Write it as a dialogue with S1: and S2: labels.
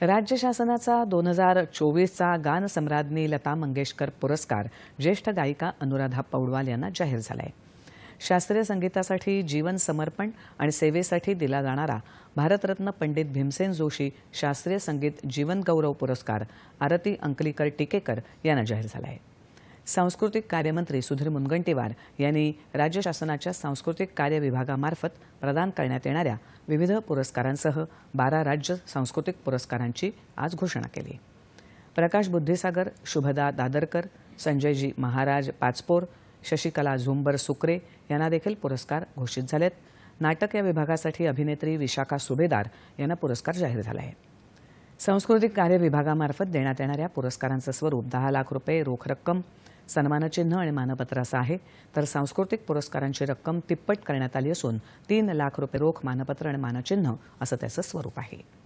S1: राज्य शासनाचा दोन हजार चोवीसचा गानसम्राज्ञी लता मंगेशकर पुरस्कार ज्येष्ठ गायिका अनुराधा पौडवाल यांना जाहीर झाला आहे शास्त्रीय संगीतासाठी जीवन समर्पण आणि सेवेसाठी दिला जाणारा भारतरत्न पंडित भीमसेन जोशी शास्त्रीय संगीत जीवन गौरव पुरस्कार आरती अंकलीकर टिकेकर यांना जाहीर झाला आहे सांस्कृतिक कार्यमंत्री सुधीर मुनगंटीवार यांनी राज्य शासनाच्या सांस्कृतिक कार्य विभागामार्फत प्रदान करण्यात येणाऱ्या विविध पुरस्कारांसह बारा राज्य सांस्कृतिक पुरस्कारांची आज घोषणा केली. प्रकाश बुद्धिसागर शुभदा दादरकर संजयजी महाराज पाचपोर शशिकला झुंबर सुकरे यांना देखील पुरस्कार घोषित झालेत. नाटक या विभागासाठी अभिनेत्री विशाखा सुभेदार यांना पुरस्कार जाहीर झाला आहे. सांस्कृतिक कार्य विभागामार्फत देण्यात येणाऱ्या पुरस्कारांचं स्वरूप दहा लाख रुपये रोख रक्कम सन्मानचिन्ह आणि मानपत्र असं आहे. तर सांस्कृतिक पुरस्कारांची रक्कम तिप्पट करण्यात आली असून तीन लाख रुपये रोख मानपत्र आणि मानचिन्ह असं त्याचं स्वरूप आहे.